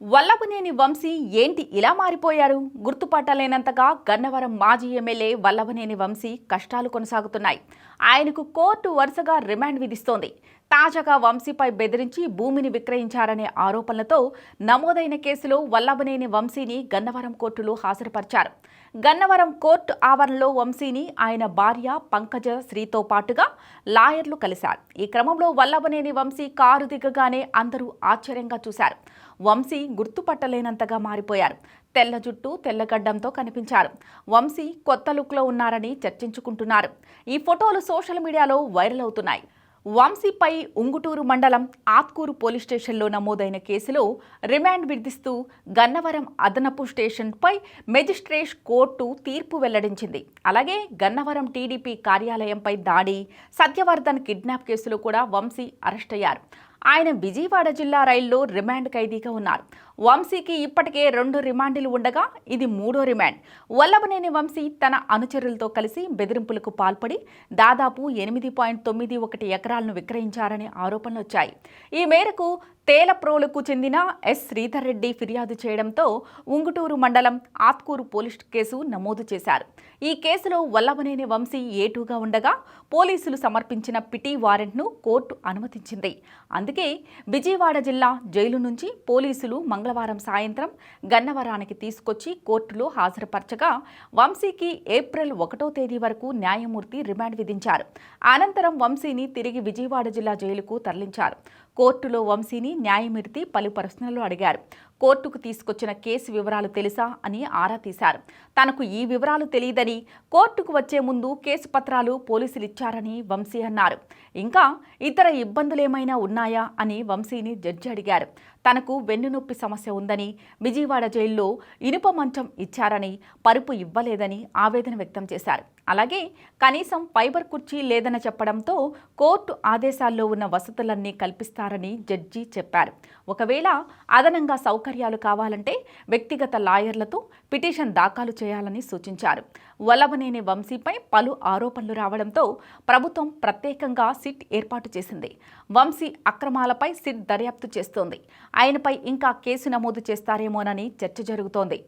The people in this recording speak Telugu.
వల్లభనేని వంశీ ఏంటి ఇలా మారిపోయారు? గుర్తుపట్టలేనంతగా గన్నవరం మాజీ ఎమ్మెల్యే వల్లభనేని వంశీ కష్టాలు కొనసాగుతున్నాయి. ఆయనకు కోర్టు వరుసగా రిమాండ్ విధిస్తోంది. తాజాగా వంశీపై బెదిరించి భూమిని విక్రయించారనే ఆరోపణలతో నమోదైన కేసులో వల్లభనేని వంశీని గన్నవరం కోర్టులో హాజరుపరిచారు. గన్నవరం కోర్టు ఆవరణలో వంశీని ఆయన భార్య పంకజ శ్రీతో పాటుగా లాయర్లు కలిశారు. ఈ క్రమంలో వల్లభనేని వంశీ కారు దిగగానే అందరూ ఆశ్చర్యంగా చూశారు. వంశీ గుర్తుపట్టలేనంతగా మారిపోయారు. తెల్ల జుట్టు తెల్లగడ్డంతో కనిపించారు. వంశీ కొత్త లుక్లో ఉన్నారని చర్చించుకుంటున్నారు. ఈ ఫోటోలు సోషల్ మీడియాలో వైరల్ అవుతున్నాయి. వంశీపై ఉంగుటూరు మండలం ఆత్కూరు పోలీస్ స్టేషన్లో నమోదైన కేసులో రిమాండ్ విధిస్తూ గన్నవరం అదనపు స్టేషన్పై మెజిస్ట్రేట్ కోర్టు తీర్పు వెల్లడించింది. అలాగే గన్నవరం టీడీపీ కార్యాలయంపై దాడి సత్యవర్ధన్ కిడ్నాప్ కేసులో కూడా వంశీ అరెస్ట్ అయ్యారు. ఆయన విజయవాడ జిల్లా రైల్లో రిమాండ్ ఖైదీగా ఉన్నారు. వంశీకి ఇప్పటికే రెండు రిమాండ్లు ఉండగా ఇది మూడో రిమాండ్. వల్లభనేని వంశీ తన అనుచరులతో కలిసి బెదిరింపులకు పాల్పడి దాదాపు ఎనిమిది పాయింట్ తొమ్మిది ఒకటి ఎకరాలను విక్రయించారనే ఆరోపణలు వచ్చాయి. ఈ మేరకు తేలప్రోలకు చెందిన ఎస్ శ్రీధర్ రెడ్డి ఫిర్యాదు చేయడంతో ఉంగుటూరు మండలం ఆత్కూరు పోలీస్ కేసు నమోదు చేశారు. ఈ కేసులో వల్లభనేని వంశీ ఏటూగా ఉండగా పోలీసులు సమర్పించిన పిటి వారెంట్ను కోర్టు అనుమతించింది. అందుకే విజయవాడ జిల్లా జైలు నుంచి పోలీసులు మంగళవారం సాయంత్రం గన్నవరానికి తీసుకొచ్చి కోర్టులో హాజరుపరచగా వంశీకి ఏప్రిల్ ఒకటో తేదీ వరకు న్యాయమూర్తి రిమాండ్ విధించారు. అనంతరం వంశీని తిరిగి విజయవాడ జిల్లా జైలుకు తరలించారు. కోర్టులో వంశీని న్యాయమూర్తి పలు ప్రశ్నలు అడిగారు. కోర్టుకు తీసుకొచ్చిన కేసు వివరాలు తెలుసా అని ఆరా తీశారు. తనకు ఈ వివరాలు తెలియదని కోర్టుకు వచ్చే ముందు కేసు పత్రాలు పోలీసులు ఇచ్చారని వంశీ అన్నారు. ఇంకా ఇతర ఇబ్బందులేమైనా ఉన్నాయా అని వంశీని జడ్జి అడిగారు. తనకు వెన్నునొప్పి సమస్య ఉందని విజయవాడ జైల్లో ఇనుప మంచం ఇచ్చారని పరుపు ఇవ్వలేదని ఆవేదన వ్యక్తం చేశారు. అలాగే కనీసం ఫైబర్ కుర్చీ లేదని చెప్పడంతో కోర్టు ఆదేశాల్లో ఉన్న వసతులన్నీ కల్పిస్తారని జడ్జి చెప్పారు. ఒకవేళ అదనంగా సౌకర్యం సౌకర్యాలు కావాలంటే వ్యక్తిగత లాయర్లతో పిటిషన్ దాఖలు చేయాలని సూచించారు. వల్లభనేని వంశీపై పలు ఆరోపణలు రావడంతో ప్రభుత్వం ప్రత్యేకంగా సిట్ ఏర్పాటు చేసింది. వంశీ అక్రమాలపై సిట్ దర్యాప్తు చేస్తోంది. ఆయనపై ఇంకా కేసు నమోదు చేస్తారేమోనని చర్చ జరుగుతోంది.